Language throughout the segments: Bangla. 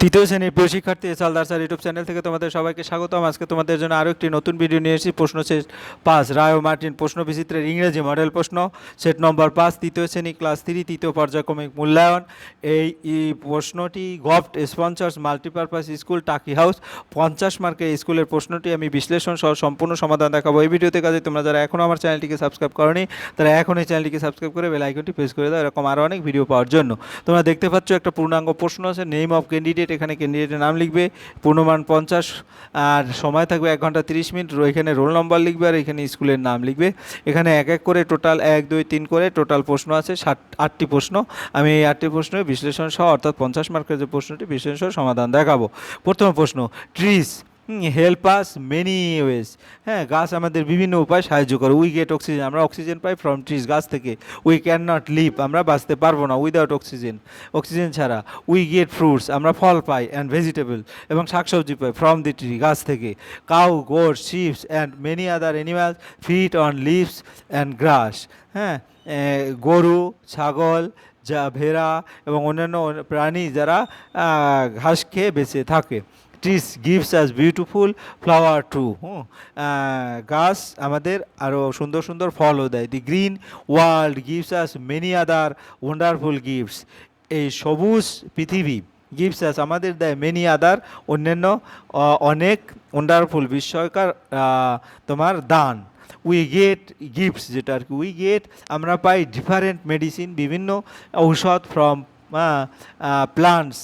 তৃতীয় শ্রেণির প্রিয় শিক্ষার্থী এসাল দার্সার ইউটিউব চ্যানেল থেকে তোমাদের সবাইকে স্বাগতম। আজকে তোমাদের জন্য আরও একটি নতুন ভিডিও নিয়ে এসেছি। প্রশ্ন শেষ পাঁচ, রায় ও মার্টিন প্রশ্ন বিচিত্রের ইংরেজি মডেল প্রশ্ন। সেট নম্বর পাঁচ, তৃতীয় শ্রেণি ক্লাস থ্রি, তৃতীয় পর্যায়ক্রমিক মূল্যায়ন। এই এই প্রশ্নটি govt sponsors multipurpose school Taki house. পঞ্চাশ মার্কের স্কুলের প্রশ্নটি আমি বিশ্লেষণ সহ সম্পূর্ণ সমাধান দেখাবো। এই ভিডিওতে কাজে তোমরা যারা এখনও আমার চ্যানেলটিকে সাবস্ক্রাইব করনি, তারা এখন এই চ্যানেলটিকে সাবস্ক্রাইব করে বেল আইকনটি প্রেস করে দাও। এরকম আরও অনেক ভিডিও পাওয়ার জন্য। তোমরা দেখতে পাচ্ছ একটা পূর্ণাঙ্গ প্রশ্ন আছে নেম অফ ক্যান্ডিডেট এখানে ক্যান্ডিডেটের নাম লিখবে, পূর্ণমান পঞ্চাশ, আর সময় থাকবে এক ঘণ্টা তিরিশ মিনিট এখানে রোল নম্বর লিখবে, আর এখানে স্কুলের নাম লিখবে। এখানে এক এক করে টোটাল এক, দুই, তিন করে টোটাল প্রশ্ন আছে, ষাট, আটটি প্রশ্ন। আমি এই আটটি প্রশ্নের বিশ্লেষণ সহ, অর্থাৎ পঞ্চাশ মার্কের যে প্রশ্নটি, বিশ্লেষণ সমাধান দেখাবো। প্রথম প্রশ্ন trees help us many ways হ্যাঁ গাছ আমাদের বিভিন্ন উপায় সাহায্য করে। উই গেট অক্সিজেন আমরা অক্সিজেন পাই ফ্রম ট্রিজ গাছ থেকে। উই ক্যান নট লিভ আমরা বাঁচতে পারব না উইদাউট অক্সিজেন অক্সিজেন ছাড়া উই গেট ফ্রুটস আমরা ফল পাই অ্যান্ড ভেজিটেবল এবং শাকসবজি পাই ফ্রম দি ট্রি গাছ থেকে। Cow goat sheeps and many other animals feed on leaves and grass হ্যাঁ গরু, ছাগল যা ভেড়া এবং অন্যান্য প্রাণী যারা ঘাস খেয়ে বেঁচে থাকে। Trees gives us beautiful flower too গাছ আমাদের আরও সুন্দর সুন্দর ফলও দেয়। The green world gives us many other wonderful gifts এই সবুজ পৃথিবী গিভস আস আমাদের দেয় মেনি আদার অন্যান্য অনেক ওয়ান্ডারফুল বিস্ময়কর তোমার দান। উই গেট গিফটস যেটা আর কি উই গেট আমরা পাই ডিফারেন্ট মেডিসিন বিভিন্ন ঔষধ ফ্রম প্লান্টস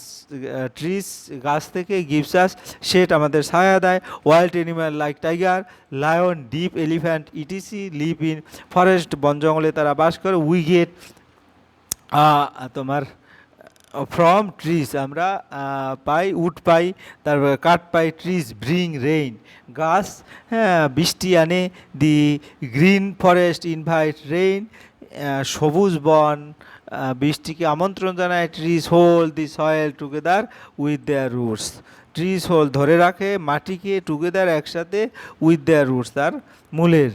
ট্রিস গাছ থেকে গিফসাস সেট আমাদের ছায়া দেয়। Wild animal like tiger lion deer elephant ETC live in forest বন জঙ্গলে তারা বাস করে। We get timber from trees আমরা পাই উড পাই, তারপর কাঠ পাই ট্রিজ ব্রিং রেইন গাছ হ্যাঁ বৃষ্টি আনে, the green forest invite rain সবুজ বন বৃষ্টিকে আমন্ত্রণ জানায় trees hold the soil together with their roots trees hold ধরে রাখে, মাটিকে টুগেদার একসাথে উইথ দেয়ার রুটস তার মূলের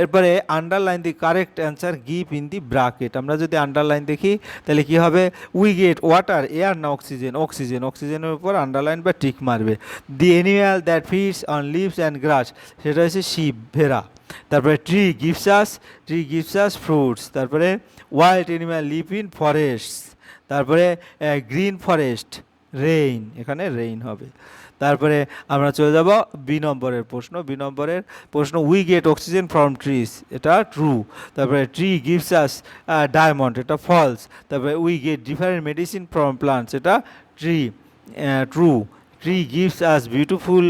এরপরে underline the correct answer give in the bracket আমরা যদি আন্ডারলাইন দেখি, তাহলে কি হবে? উই গেট ওয়াটার এয়ার না অক্সিজেন অক্সিজেন অক্সিজেনের উপর আন্ডারলাইন বা টিক মারবে। The animal that feeds on leaves and grass সেটা হচ্ছে শিপ ভেড়া। তারপরে tree gives us tree gives us fruits তারপরে wild animal live in forest তারপরে গ্রিন ফরেস্ট রেইন এখানে রেইন হবে। তারপরে আমরা চলে যাব বি নম্বরের প্রশ্ন। বি নম্বরের প্রশ্ন we get oxygen from trees এটা ট্রু তারপরে ট্রি গিভস আস ডায়মন্ড এটা ফলস তারপরে we get different medicine from plants এটা tree true tree gives us beautiful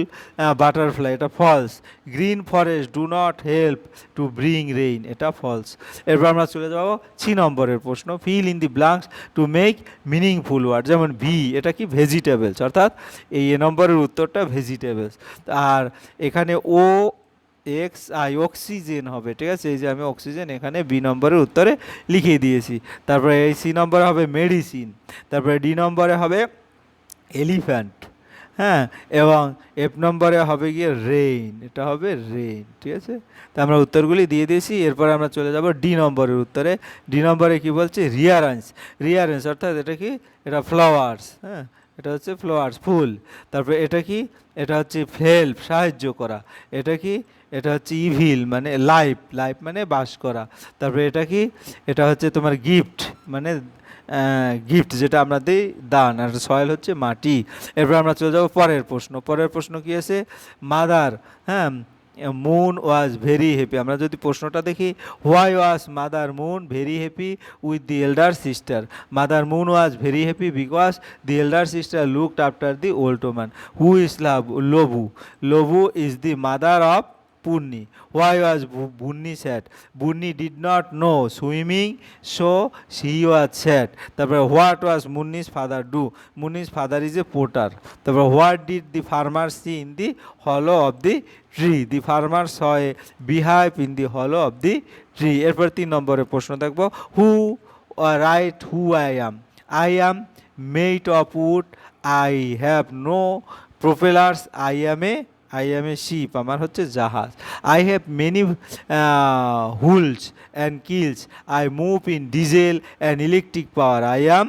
butterfly এটা false green forest do not help to bring rain এটা ফলস এরপর আমরা চলে যাব ছি নম্বরের প্রশ্ন। Fill in the blanks to make meaningful word যেমন ভি এটা কি ভেজিটেবলস অর্থাৎ এই এ নম্বরের উত্তরটা ভেজিটেবলস আর এখানে ও এক্স আই অক্সিজেন হবে। ঠিক আছে? এই যে আমি অক্সিজেন এখানে বি নম্বরের উত্তরে লিখিয়ে দিয়েছি। তারপরে এই সি নম্বরে হবে মেডিসিন তারপরে ডি নম্বরে হবে এলিফ্যান্ট হ্যাঁ এবং এফ নম্বরে হবে গিয়ে রেইন এটা হবে রেইন ঠিক আছে? তো আমরা উত্তরগুলি দিয়ে দিয়েছি, এরপরে আমরা চলে যাব ডি নম্বরের উত্তরে। ডি নম্বরে কি বলছে? রিয়ারেন্স রিয়ারেন্স অর্থাৎ এটা কি? এটা ফ্লাওয়ার্স হ্যাঁ এটা হচ্ছে ফ্লাওয়ার্স ফুল। তারপরে এটা কি? এটা হচ্ছে হেল্প সাহায্য করা। এটা কি? এটা হচ্ছে ইভিল মানে লাইফ লাইফ মানে বাস করা। তারপরে এটা কি? এটা হচ্ছে তোমার গিফট মানে গিফট যেটা আমরা দিই, দান। আর সয়েল হচ্ছে মাটি। এরপর আমরা চলে যাব পরের প্রশ্ন। পরের প্রশ্ন কি আছে? মাদার হ্যাঁ মুন ওয়াজ ভেরি হ্যাপি আমরা যদি প্রশ্নটা দেখি why was mother moon very happy with the elder sister mother moon was very happy because the elder sister looked after the old woman who is love লবু লবু is the mother of Punni why was Bunni sad Bunni did not know swimming so she was sad তারপরে what was Munni's father do Munni's father is a potter তারপরে what did the farmer see in the hollow of the tree the farmer saw a beehive in the hollow of the tree এরপর তিন নম্বরের প্রশ্ন দেখব। Who write who I am I am made of wood I have no propellers I am a I am a ship আমার হচ্ছে জাহাজ। I have many hulls and keels I move in diesel and electric power I am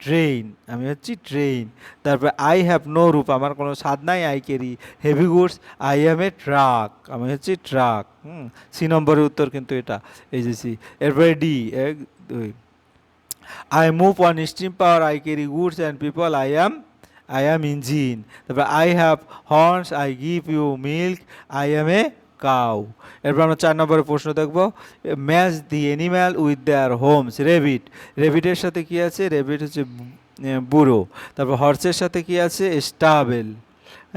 train আমি হচ্ছি ট্রেন তারপরে আই হ্যাভ নো রূপ আমার কোনো স্বাদ নাই I carry heavy goods I am a truck আমি হচ্ছি ট্রাক হুম। সি নম্বরের উত্তর কিন্তু এটা এই যে সি এরপরে ডি এক, দুই। I move on steam power I carry goods and people I am I am engine তারপরে I have horns I give you milk I am a cow এরপর আমরা চার নম্বরের প্রশ্ন দেখব। Match the animal with their homes rabbit রেবিটের সাথে কি আছে? রেবিট হচ্ছে বুড়ো। তারপর হর্সের সাথে কি আছে? স্টাবেল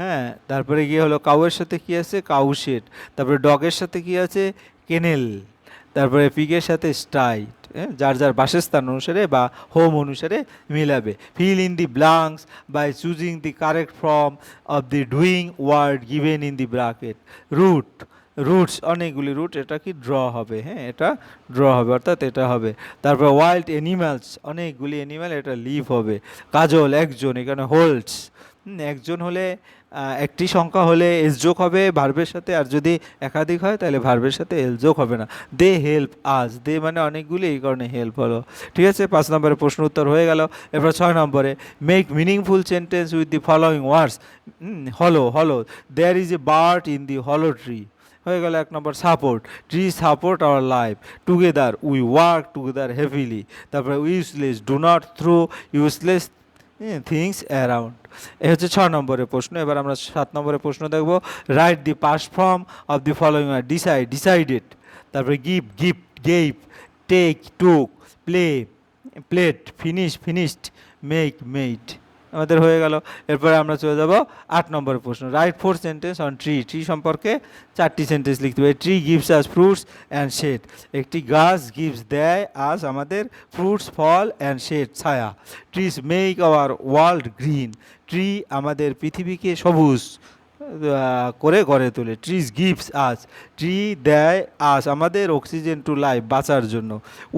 হ্যাঁ তারপরে গিয়ে হলো কাউয়ের সাথে কি আছে? কাউশেট তারপরে ডগের সাথে কি আছে? কেনেল তারপরে পিগের সাথে স্টাইট হ্যাঁ যার যার বাসস্থান অনুসারে বা হোম অনুসারে মিলাবে। Fill in the blanks by choosing the correct form of the doing word given in the bracket root roots অনেকগুলি রুট এটা কি ড্র হবে? হ্যাঁ এটা ড্র হবে, অর্থাৎ এটা হবে। তারপর ওয়াইল্ড অ্যানিম্যালস অনেকগুলি অ্যানিম্যাল এটা লিভ হবে। কাজল, একজন, এখানে হোল্ডস একজন হলে একটি সংখ্যা হলে এস যোগ হবে ভার্বের সাথে, আর যদি একাধিক হয়, তাহলে ভার্বের সাথে এল যোগ হবে না। দে হেল্প আজ দে মানে অনেকগুলি, এই কারণে হেল্প হলো। ঠিক আছে, পাঁচ নম্বরে প্রশ্ন উত্তর হয়ে গেল। এরপর ছয় নম্বরে make meaningful sentence with the following words hollow hollow. There is a bird in the hollow tree হয়ে গেল এক নম্বর support tree support our life together we work together heavily তারপরে useless do not throw useless things around এ হচ্ছে ছ নম্বরের প্রশ্ন। এবার আমরা সাত নম্বরের প্রশ্ন দেখব। Write the past form of the following R decide decided তারপরে give gift gave take took play played finish finished make made আমাদের হয়ে গেল। এরপরে আমরা চলে যাব আট নম্বরের প্রশ্ন। Write four sentence on tree tree সম্পর্কে চারটি সেন্টেন্স লিখতে হবে। Tree gives us fruits and shade একটি গাছ গিভস দেয় আজ আমাদের ফ্রুটস ফল অ্যান্ড শেড ছায়া। Trees make our world green tree আমাদের পৃথিবীকে সবুজ করে গড়ে তোলে। ট্রিজ গিভস আস ট্রি দেয় আস। আমাদের অক্সিজেন টু লাইফ বাঁচার জন্য।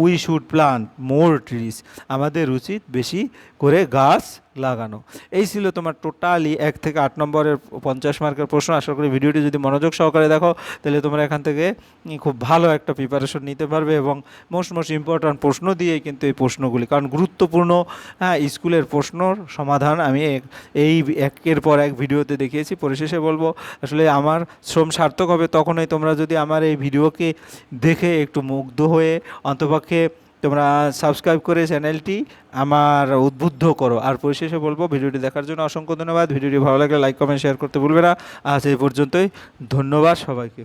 We should plant more trees আমাদের উচিত বেশি করে গাছ লাগানো। এই ছিল তোমার টোটালি এক থেকে আট নম্বরের পঞ্চাশ মার্কের প্রশ্ন। আশা করি ভিডিওটি যদি মনোযোগ সহকারে দেখো, তাহলে তোমরা এখান থেকে খুব ভালো একটা প্রিপারেশন নিতে পারবে এবং মোস্ট মোস্ট ইম্পর্ট্যান্ট প্রশ্ন দিয়ে কিন্তু এই প্রশ্নগুলি। কারণ গুরুত্বপূর্ণ হ্যাঁ স্কুলের প্রশ্নর সমাধান আমি এই একের পর এক ভিডিওতে দেখিয়েছি। পরিশেষে বলব, আসলে আমার শ্রম সার্থক হবে তখনই তোমরা যদি আমার এই ভিডিওকে দেখে একটু মুগ্ধ হয়ে অন্তপক্ষে তোমরা সাবস্ক্রাইব করে চ্যানেলটি আমার উদ্বুদ্ধ করো। আর পরিশেষে বলব, ভিডিওটি দেখার জন্য অসংখ্য ধন্যবাদ। ভিডিওটি ভালো লাগলে লাইক, কমেন্ট, শেয়ার করতে ভুলবে না। আজ এই পর্যন্তই। ধন্যবাদ সবাইকে।